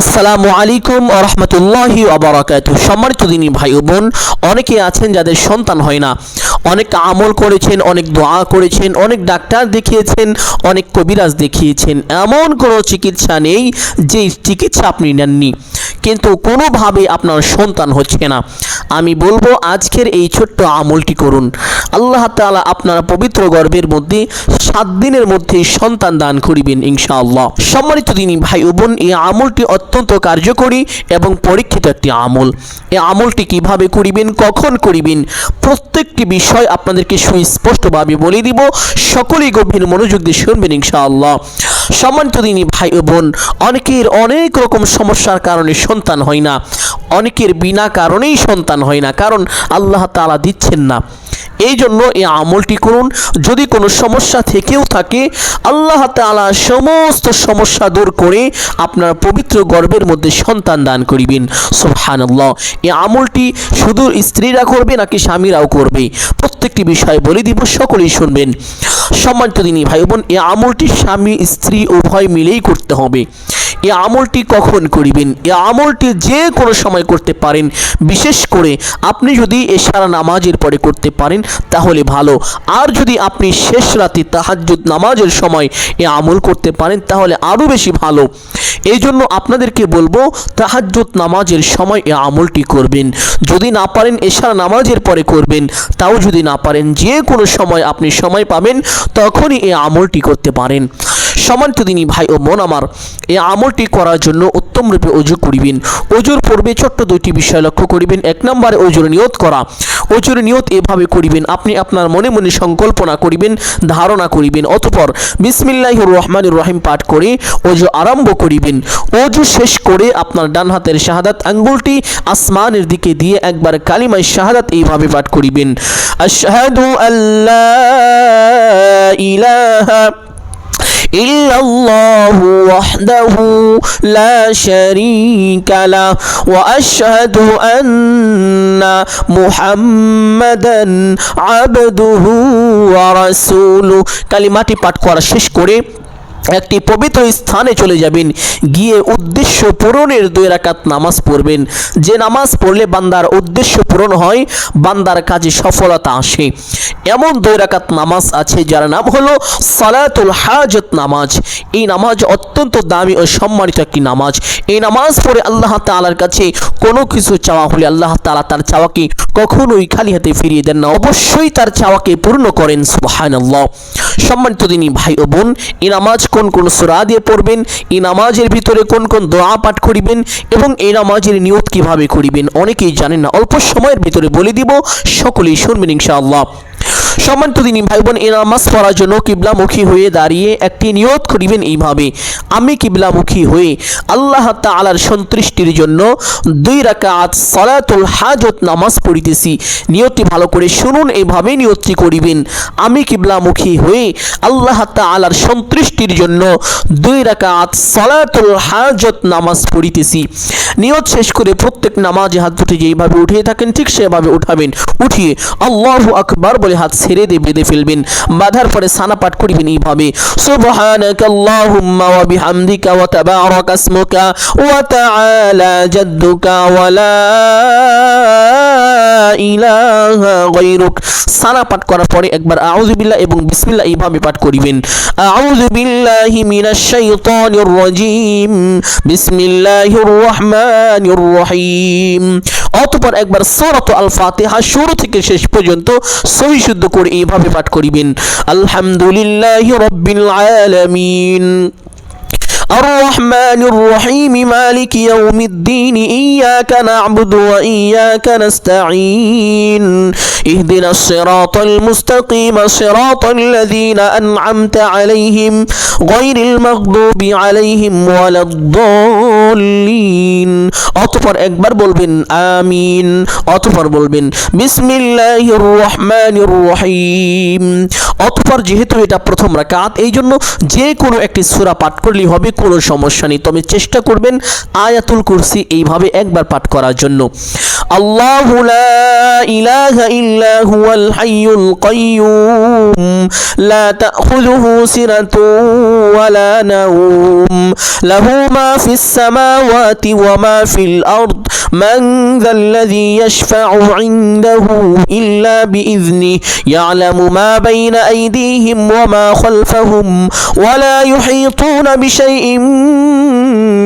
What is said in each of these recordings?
আসসালামু আলাইকুম রহমতুল্লাহি আবরাকাত সম্মানিত দিনী ভাই বোন, অনেকে আছেন যাদের সন্তান হয় না। অনেক আমল করেছেন, অনেক দোয়া করেছেন, অনেক ডাক্তার দেখিয়েছেন, অনেক কবিরাজ দেখিয়েছেন। এমন কোনো চিকিৎসা নেই যে চিকিৎসা আপনি নেননি। কিন্তু কোনোভাবে আপনার সন্তান হচ্ছে না। আমি বলব, আজকের এই ছোট্ট আমলটি করুন। আল্লাহ তাআলা আপনার পবিত্র গর্ভের মধ্যে সাত দিনের মধ্যে সন্তান দান করিবেন ইনশাআল্লাহ। সম্মানিত দিনী ভাই বোন, এই আমলটি অত্যন্ত কার্যকরী এবং পরীক্ষিত একটি আমল। এই আমলটি কীভাবে করিবেন, কখন করিবেন, প্রত্যেকটি বিষয় আপনাদেরকে সুস্পষ্টভাবে বলে দিব। সকলেই গভীর মনোযোগ দিয়ে শুনবেন ইনশাআল্লাহ। সম্মানিত দিনী ভাই ও বোন, অনেকের অনেক রকম সমস্যার কারণে সন্তান হয় না। অনেকের বিনা কারণেই সন্তান হয় না, কারণ আল্লাহ তাআলা দিচ্ছেন না। এই জন্য এই আমলটি করুন। যদি কোনো সমস্যা থেকেও থাকে, আল্লাহ তাআলা সমস্ত সমস্যা দূর করে আপনার পবিত্র গর্বের মধ্যে সন্তান দান করিবেন। সুবহানাল্লাহ। এই আমলটি শুধু স্ত্রীরা করবে নাকি স্বামীরাও করবে? প্রত্যেকটি বিষয় বলে দিব, সকলেই শুনবেন। সম্মানিত দিনী ভাই বোন এই আমলটি স্বামী, স্ত্রী, উভয় মিলেই করতে হবে। এই আমলটি কখন করিবেন? এ আমলটি যে কোনো সময় করতে পারেন। বিশেষ করে আপনি যদি এশারা নামাজের পরে করতে পারেন, তাহলে ভালো। আর যদি আপনি শেষ রাতে তাহাজ্জুদ নামাজের সময় এ আমল করতে পারেন, তাহলে আরও বেশি ভালো। এই জন্য আপনাদেরকে বলব, তাহাজ্জুদ নামাজের সময় এ আমলটি করবেন। যদি না পারেন এশারা নামাজের পরে করবেন, তাও যদি না পারেন, যে কোনো সময় আপনি সময় পাবেন, তখনই এ আমলটি করতে পারেন। সমান্ত দিনী ভাই ও মন আমার এই আমলটি করার জন্য উত্তম রূপে অজু করিবেন। অজুর পূর্বে ছোট্ট দুইটি বিষয় লক্ষ্য করিবেন। এক নম্বরে অজুর নিয়ত করা। অজুর নিয়ত এভাবে করিবেন, আপনি আপনার মনে মনে সংকল্পনা করিবেন, ধারণা করিবেন। অতপর বিসমিল্লাহ রহমান রহিম পাঠ করে অজু আরম্ভ করিবেন। অজু শেষ করে আপনার ডান হাতের শাহাদাত আঙ্গুলটি আসমানের দিকে দিয়ে একবার কালিমায় শাহাদাত এইভাবে পাঠ করিবেন। আশহাদু আল্লাহ ইলাহা إلا الله وحده لا شريك له وأشهد أن محمدا عبده ورسوله কালিমাটি পাঠ করা শেষ করে একটি পবিত্র স্থানে চলে যাবেন। গিয়ে উদ্দেশ্য পূরণের দুই রাকাত নামাজ পড়বেন। যে নামাজ পড়লে বান্দার উদ্দেশ্য পূরণ হয়, বান্দার কাজে সফলতা আসে। এমন দুই রাকাত নামাজ আছে, যার নাম হলো সালাতুল হাজত নামাজ। এই নামাজ অত্যন্ত দামি ও সম্মানিত একটি নামাজ। এই নামাজ পড়ে আল্লাহ তাআলার কাছে কোনো কিছু চাওয়া হলে আল্লাহ তালা তার চাওয়াকে কখনোই খালি হাতে ফিরিয়ে দেন না। অবশ্যই তার চাওয়াকে পূর্ণ করেন, সুবহানাল্লাহ। সম্মানিত দিনী ভাই ও বোন, এ নামাজ কোন কোন সুরা দিয়ে পড়বেন? এ নামাজের ভিতরে কোন কোন দোয়া পাঠ করিবেন? এবং এই নামাজের নিয়ত কীভাবে করিবেন? অনেকেই জানেন না, অল্প সময়ের ভিতরে বলে দিব, সকলেই শুনবেন ইনশাআল্লাহ। সম্মানিত তিনি ভাই বোন এই নামাজ পড়ার জন্য কিবলামুখী হয়ে দাঁড়িয়ে একটি নিয়ত করিবেন এইভাবে। আমি কিবলামুখী হয়ে আল্লাহ তাআলার সন্তুষ্টির জন্য দুই রাকাত সালাতুল হাজত নামাজ পড়িতেছি। নিয়তটি ভালো করে শুনুন, এইভাবে নিয়তটি করিবেন। আমি কিবলামুখী হয়ে আল্লাহ তাআলার সন্তুষ্টির জন্য দুই রাকাত সালাতুল হাজত নামাজ পড়িতেছি। নিয়ত শেষ করে প্রত্যেক নামাজে হাত দুটি যেইভাবে উঠিয়ে থাকেন, ঠিক সেভাবে উঠাবেন। উঠিয়ে আল্লাহ আকবার বলে হাত ছেড়ে দিয়ে বেঁধে ফেলবেন। বাঁধার পরে সানা পাঠ করিবেন এইভাবে। সুবহানাকা আল্লাহুম্মা ওয়া বিহামদিকা ওয়া তাবারাকা ইসমুকা ওয়া তাআলা গায়রুক। সানা পাঠ করার পরে একবার আউযু বিল্লাহ এবং বিসমিল্লাহ এইভাবে পাঠ করিবেন। আউযু বিল্লাহি মিনাশ শাইতানির রাজীম। বিসমিল্লাহির রহমানির রহিম। অতঃপর একবার সূরাত আল ফাতিহা শুরু থেকে শেষ পর্যন্ত সহি শুদ্ধ করে এইভাবে পাঠ করিবেন। আলহামদুলিল্লাহি রাব্বিল আলামিন। الرحمن الرحيم مالك يوم الدين إياك نعبد وإياك نستعين اهدنا الصراط المستقيم صراط الذين أنعمت عليهم غير المغضوب عليهم ولا الضالين অতঃপর একবার বলবেন আমিন অতঃপর বলবেন বিসমিল্লাহির রহমানির রহিম অতঃপর যেহেতু এটা প্রথম রাকাত এই জন্য যে কোনো একটি সূরা পাঠ করলেই হবে কোনো সমস্যা নেই। তবে চেষ্টা করবেন আয়াতুল কুরসি এইভাবে একবার পাঠ করার জন্য। আল্লাহ ইলাহা ইল্লা হুয়াল হাইয়ুল কাইয়ুম। লা তাখুযুহু সিনাতুন ওয়ালা নাওম। লাহু মা ফিস সামাওয়াতি ওয়া মা ফিল আরদ। ইল্লা বিইذنিহি ইয়ালামু মা বাইনা আইদিহিম মা খালফাহুম। ওয়া লা ইউহীতুনা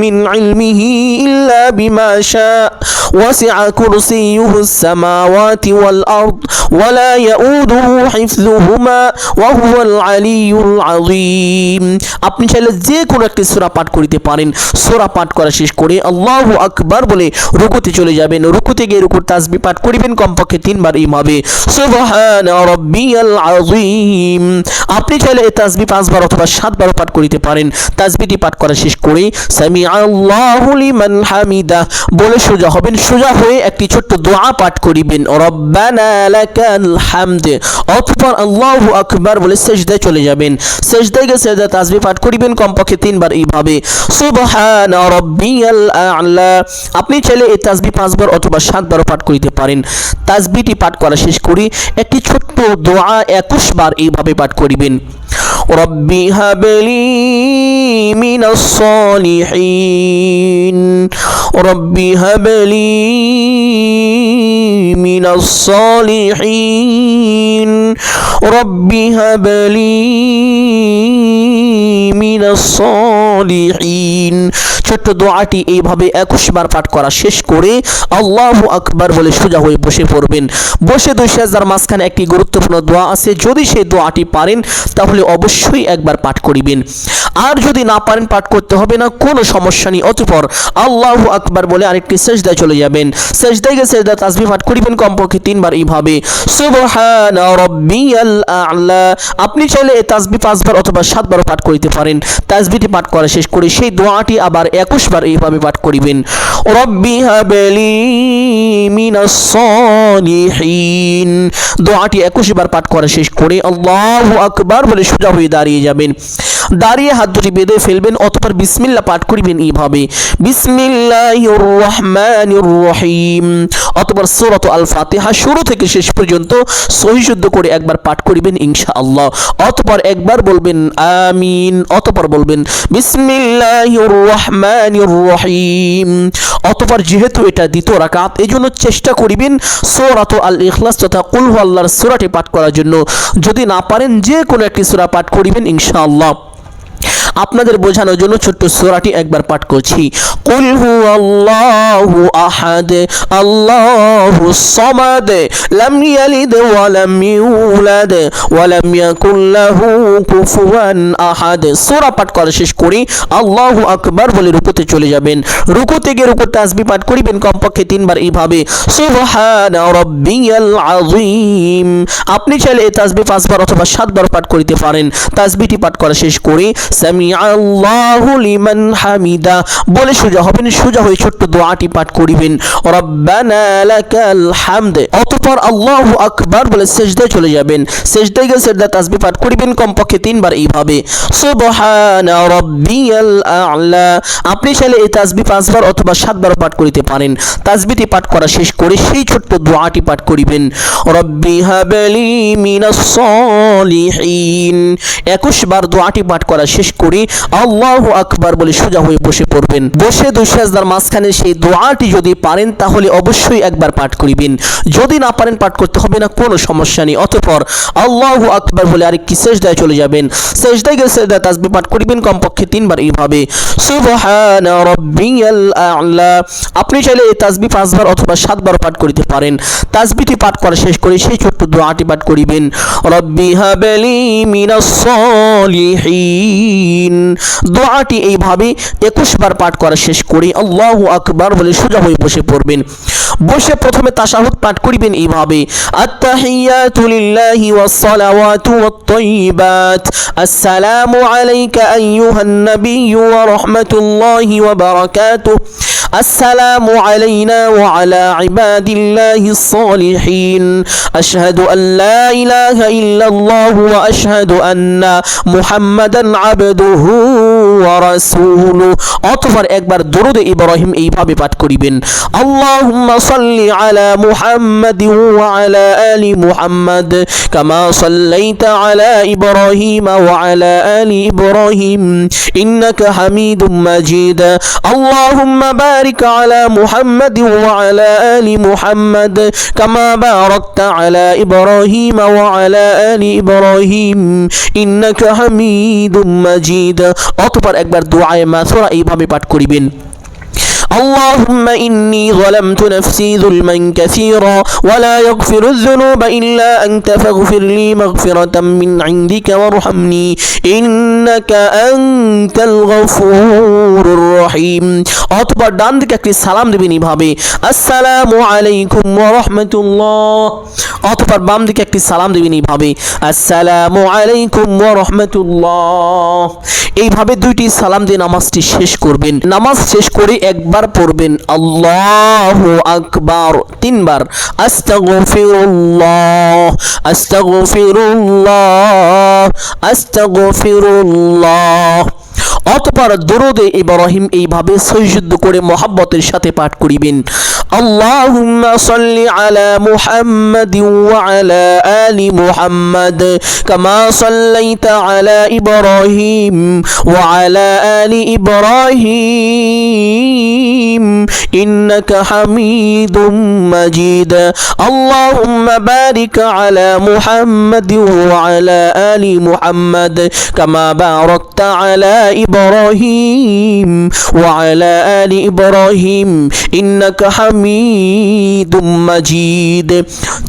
من علمه إلا بما شاء. وسع كرسيه السماوات والأرض ولا يؤوده حفظهما وهو العلي العظيم আপনি চাইলে যে কোনো একটি সূরা পাঠ করিতে পারেন সূরা পাঠ করা শেষ করে আল্লাহু আকবার বলে রুকুতে চলে যাবেন রুকুতে গিয়ে রুকুর তাসবিহ পাঠ করিবেন কমপক্ষে তিনবার এইভাবে সুবহান রাব্বিয়াল আযীম আপনি চাইলে এই তাসবিহ পাঁচবার অথবা সাতবার পাঠ করিতে পারেন তাসবিহটি পাঠ করা শেষ করে সামি আল্লাহু লিমান হামিদা বলে সোজা হবেন সোজা হয়ে একটি ছোট্ট দোয়া পাঠ করিবেন। রব্বানা লাকাল হামদ। অতঃপর আল্লাহু আকবার বলে সেজদায় চলে যাবেন। সেজদায় গিয়ে সেজদা তাসবিহ পাঠ করিবেন কমপক্ষে তিনবার এইভাবে। সুবহান রব্বিয়াল আ'লা। আপনি চাইলে এই তাসবিহ পাঁচবার অথবা সাতবারও পাঠ করিতে পারেন। তাসবিহটি পাঠ করা শেষ করি একটি ছোট্ট দোয়া একুশবার এইভাবে পাঠ করিবেন। রব্বি হাবলি من الصالحين. رب هب لي من الصالحين. رب هب لي من الصالحين. ছোট্ট দোয়াটি এইভাবে একুশ বার পাঠ করা শেষ করে আল্লাহ আকবার বলে সোজা হয়ে বসে পড়বেন। বসে দুই সেজদার মাঝখানে একটি গুরুত্বপূর্ণ দোয়া আছে। যদি সেই দোয়াটি পারেন, তাহলে অবশ্যই একবার পাঠ করিবেন। আর যদি না পারেন, পাঠ করতে হবে না, কোনো সমস্যা নেই। অতপর আল্লাহ আকবার বলে আরেকটি সেজদায় চলে যাবেন। সেজদায় গিয়ে সেজদা তাসবিহ পাঠ করিবেন কমপক্ষে তিনবার এইভাবে। আপনি চাইলে এই পাঁচবার অথবা সাতবার পাঠ করিতে পারেন। তাসবিহটি পাঠ করা শেষ করে সেই দোয়াটি আবার একুশ বার এইভাবে পাঠ করিবেন। রব্বি হাবলি মিনাস সালিহিন। দোয়াটি একুশ বার পাঠ করা শেষ করে আল্লাহ আকবার বলে সোজা হয়ে দাঁড়িয়ে যাবেন। দাঁড়িয়ে হাত দুটি বেঁধে ফেলবেন, অতঃপর বিসমিল্লাহ পাঠ করিবেন এইভাবে। বিসমিল্লাহির রহমানির রহিম অতঃপর সূরাত আল ফাতিহা শুরু থেকে শেষ পর্যন্ত সহি শুদ্ধ করে একবার পাঠ করিবেন ইনশাআল্লাহ। অতঃপর একবার বলবেন আমিন, অতঃপর বলবেন বিসমিল্লাহির রহমানির রহিম। অতপর যেহেতু এটা দ্বিতীয় রাকাত এই জন্য চেষ্টা করিবেন সূরাত আল ইখলাস তথা কুল হু আল্লাহর সূরাটি পাঠ করার জন্য। যদি না পারেন যে কোনো একটি সূরা পাঠ করিবেন, ইনশাআল্লাহ। আপনাদের বোঝানোর জন্য ছোট্ট সোরাটি একবার পাঠ করছি। কুল হু আল্লাহু আহাদ, আল্লাহু সামাদ, লাম ইয়ালিদ ওয়া লাম ইউলাদ, ওয়া লাম ইয়াকুল লাহু কুফুয়ান আহাদ। সূরা পাঠ করা শেষ করি, আল্লাহু আকবার বলে রুকুতে চলে যাবেন। রুকুতে গিয়ে রুকুর তাসবিহ পাঠ করিবেন কমপক্ষে তিনবার এইভাবে, সুবহান রাব্বিয়াল আযীম। আপনি চাইলে এই তাসবিহ পাঁচবার অথবা সাতবার পাঠ করিতে পারেন। তাসবিহটি পাঠ করা শেষ করি, সামি আল্লাহু লিমান হামিদা। বলে সোজা হবেন, সোজা হয়ে ছোট্ট দোয়াটি পাঠ করিবেন। রব্বানা লাকাল হামদ। অতঃপর আল্লাহু আকবার বলে সেজদায় চলে যাবেন। সেজদায় গিয়ে সেজদা তাসবিহ পাঠ করিবেন, কমপক্ষে তিনবার এইভাবে। রাব্বিয়াল আ'লা। আপনি চাইলে এই তাসবিহ পাঁচবার অথবা সাতবার পাঠ করিতে পারেন। তাসবিহটি পাঠ করা শেষ করে সেই ছোট্ট দোয়াটি পাঠ করিবেন। রব্বি হাবলি মিনাস সলিহিন। একুশ বার দোয়াটি পাঠ করা শেষ করে আল্লাহু আকবার বলে সোজা হয়ে বসে পড়বেন। বসে দুই সাজদার মাঝখানে সেই দোয়াটি যদি পারেন, তাহলে অবশ্যই একবার পাঠ করিবেন। যদি না পারেন, পাঠ করতে হবে না, কোনো সমস্যা নেই। অতঃপর আল্লাহু আকবার বলে আরেকটি সেজদায় চলে যাবেন। সেজদায় গিয়ে সেজদা তাসবিহ পাঠ করিবেন, কমপক্ষে তিনবার এইভাবে। সুবহান রাব্বিয়াল আ'লা। আপনি চাইলে এই তাসবিহ পাঁচবার অথবা সাতবার পাঠ করিতে পারেন। তাসবিহটি পাঠ করা শেষ করে সেই ছোট্ট দোয়াটি পাঠ করিবেন। রব্বি হাবলি মিনাস সলিহিন। দোয়াটি এইভাবে একুশ বার পাঠ করা শেষ করে আল্লাহ আকবার বলে সোজা হয়ে বসে পড়বেন। বসে প্রথমে তাশাহুদ পাঠ করিবেন এইভাবে, আত্তাহিয়াতু লিল্লাহি ওয়াস সালাওয়াতু ওয়াত তাইয়িবাত, আসসালামু আলাইকা আইয়ুহান নাবিয়্যু ওয়া রাহমাতুল্লাহি ওয়া বারাকাতুহু। السلام علينا وعلى عباد الله الصالحين أشهد أن لا إله إلا الله وأشهد أن محمدا عبده ورسوله অতঃপর একবার দরুদ ইব্রাহিম এইভাবে পাঠ করিবেন اللهم صل على محمد وعلى آل محمد كما صليت على إبراهيم وعلى آل إبراهيم إنك حميد مجيد اللهم بارك على محمد وعلى آل محمد كما باركت على إبراهيم وعلى آل إبراهيم إنك حميد مجيد অতঃপর একবার দোয়ায়ে মাসুরা এইভাবে পাঠ করিবেন اللهم إني ظلمت نفسي ظلما كثيرا ولا يغفر الذنوب إلا أنت فاغفر لي مغفرة من عندك وارحمني إنك أنت الغفور الرحيم অতপর ডান দিকে একটি সালাম দেবেন এইভাবে আসসালামু আলাইকুম ওয়া রাহমাতুল্লাহ অতপর বাম দিকে একটি সালাম দেবেন এইভাবে আসসালামু আলাইকুম ওয়া রাহমাতুল্লাহ এইভাবে দুইটি সালাম দিয়ে নামাজটি শেষ করবেন নামাজ শেষ করে একবার পড়বেন আল্লাহ আকবার তিনবার। আস্তাগফিরুল্লাহ আস্তাগফিরুল্লাহ আস্তাগফিরুল্লাহ। অতপর দরুদে ইব্রাহিম এইভাবে সৈযুদ্ধ করে মহাব্বতের সাথে পাঠ করিবেন। আল্লাহুম্মা সাল্লি আলা মুহাম্মাদ ওয়া আলা আলি মুহাম্মাদ কামা সাল্লাইতা আলা ইব্রাহিম ওয়া আলা আলি ইব্রাহিম ইন্নাকা হামিদুম মাজিদ। আল্লাহুম্মা বারিক আলা মুহাম্মাদ ওয়া আলা আলি মুহাম্মাদ কামা বারাকতা আলা ইব্রাহিম। إبراهيم وعلى آل إبراهيم إنك حميد مجيد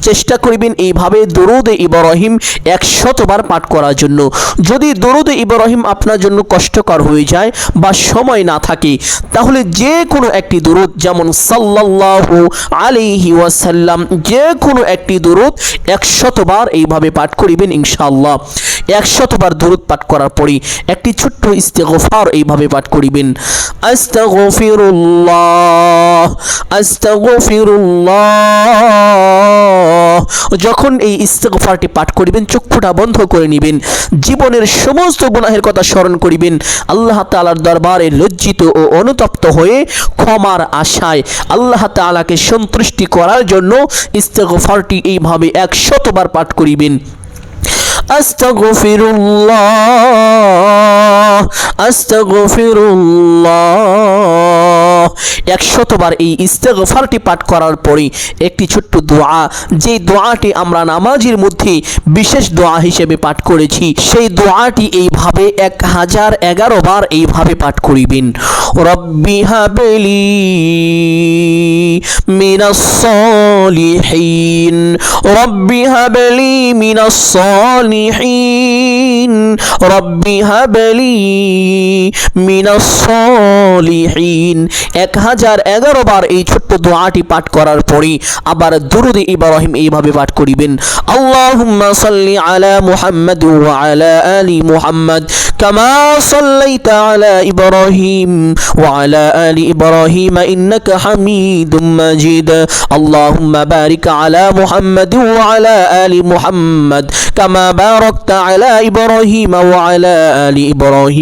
চেষ্টা করিবেন এইভাবে দরুদ ইব্রাহিম একশতবার পাঠ করার জন্য যদি দরুদ ইব্রাহিম আপনার জন্য কষ্টকর হয়ে যায় বা সময় না থাকে তাহলে যে কোনো একটি দরুদ যেমন সাল্লাল্লাহু আলাইহি ওয়াসাল্লাম যে কোনো একটি দরুদ একশতবার এইভাবে পাঠ করিবেন ইনশাআল্লাহ একশতবার দরুদ পাঠ করার পরে একটি ছোট্ট ইস্তেগফার এইভাবে পাঠ করিবেন। আস্তাগফিরুল্লাহ আস্তাগফিরুল্লাহ। যখন এই ইস্তেগফারটি পাঠ করিবেন চক্ষুটা বন্ধ করে নেবেন। জীবনের সমস্ত গুনাহের কথা স্মরণ করিবেন। আল্লাহ তাআলার দরবারে লজ্জিত ও অনুতপ্ত হয়ে ক্ষমার আশায় আল্লাহ তাআলাকে সন্তুষ্টি করার জন্য ইস্তেগফারটি এইভাবে একশতবার পাঠ করিবেন। আস্তাগফিরুল্লাহ। আস্তাগফিরুল্লাহ। একশতবার এই ইস্তেগফারটি পাঠ করার পরে একটি ছোট্ট দোয়া। যে দোয়াটি আমরা নামাজের মধ্যে বিশেষ দোয়া হিসেবে পাঠ করেছি, সেই দোয়াটি এইভাবে এক হাজার এগারো বার এইভাবে পাঠ করিবেন। রব্বি হাবেলি মিনাস সলিহিন। রব্বি হাবেলি মিনাস সলিহিন। রব্বি হাবেলি মিনাস সলিহিন। এক হাজার এগারো বার এই ছোট্ট দোয়াটি পাঠ করার পরে আবার দুরুদ ইব্রাহিম এইভাবে পাঠ করিবেন, আল্লাহুম্মা সাল্লি আলা মুহাম্মাদ ওয়া আলা আলি মুহাম্মাদ কামা সাল্লাইতা আলা ইব্রাহিম ওয়া আলা আলি ইব্রাহিম হামিদুম মাজিদ। আল্লাহুম্মা বারিক আলা ওয়া আলা আলি মুহাম্মাদ কামা বারাকতা আলা ইব্রাহিম ওয়া আলা আলি ইব্রাহিম।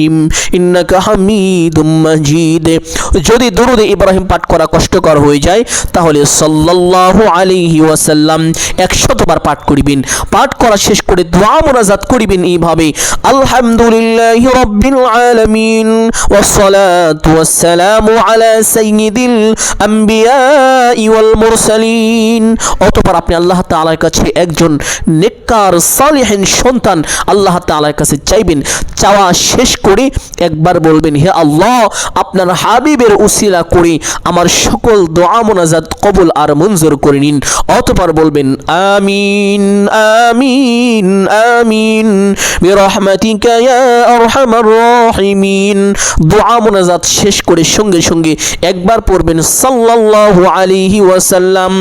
ইন্নাকা হামিদুম মাজিদ। যদি দরুদ ইব্রাহিম পাঠ করা কষ্টকর হয়ে যায়, তাহলে সাল্লাল্লাহু আলাইহি ওয়াসাল্লাম একশতবার পাঠ করিবেন। পাঠ করা শেষ করে দোয়া মোনাজাত করিবেন এইভাবে, আলহামদুলিল্লাহি রাব্বিল আলামিন ওয়াসসালামু আলা সাইয়্যিদিল আম্বিয়া ওয়াল মুরসালিন। অতঃপর আপনি আল্লাহ তাআলার কাছে একজন নেককার সালিহিন সন্তান আল্লাহ তাআলার কাছে চাইবেন। চাওয়া শেষ করে, একবার বলবেন, হে আল্লাহ, আপনার হাবিবের উসিলা করে, আমার সকল দোয়া মোনাজাত কবুল আর মঞ্জুর করে নিন। অতপর বলবেন, আমিন আমিন আমিন, বিরহমাতিকা ইয়া আরহামার রাহিমিন। দোয়া মোনাজাত শেষ করে সঙ্গে সঙ্গে একবার পড়বেন, সাল্লাল্লাহু আলাইহি ওয়াসাল্লাম।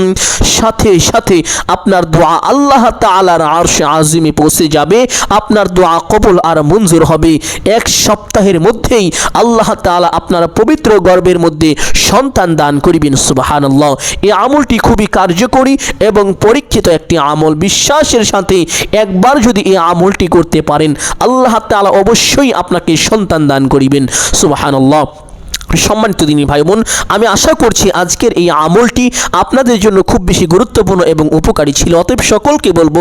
সাথে সাথে আপনার দোয়া আল্লাহ তাআলার আরশে আজিমে পৌঁছে যাবে, আপনার দোয়া কবুল আর মঞ্জুর হবে। এক সপ্তাহের মধ্যেই আল্লাহ তালা আপনার পবিত্র গর্বের মধ্যে সন্তান দান করিবেন, সুবাহানাল্লাহ। এই আমলটি খুবই কার্যকরী এবং পরীক্ষিত একটি আমল। বিশ্বাসের সাথে একবার যদি এই আমলটি করতে পারেন, আল্লাহ তালা অবশ্যই আপনাকে সন্তান দান করিবেন, সুবাহানাল্লাহ। সম্মানিত দিনী ভাই বোন, আমি আশা করছি আজকের এই আমলটি আপনাদের জন্য খুব বেশি গুরুত্বপূর্ণ এবং উপকারী ছিল। অতএব সকলকে বলব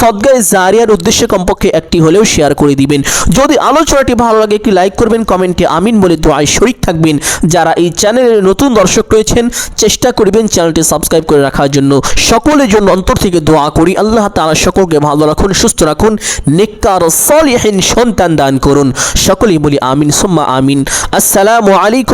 সদ্গায় জারিয়ার উদ্দেশ্যে কমপক্ষে একটি হলেও শেয়ার করে দিবেন। যদি আলোচনাটি ভালো লাগে, একটি লাইক করবেন কমেন্টে আমিন বলে দোয়ায় শরিক থাকবেন। যারা এই চ্যানেলের নতুন দর্শক রয়েছেন, চেষ্টা করবেন চ্যানেলটি সাবস্ক্রাইব করে রাখার জন্য। সকলের জন্য অন্তর থেকে দোয়া করি, আল্লাহ তাআলা সকলকে ভালো রাখুন, সুস্থ রাখুন, নেককার, সলিহীন সন্তান দান করুন। সকলেই বলি আমিন, সুম্মা আমিন। আসসালামু আলাইকুম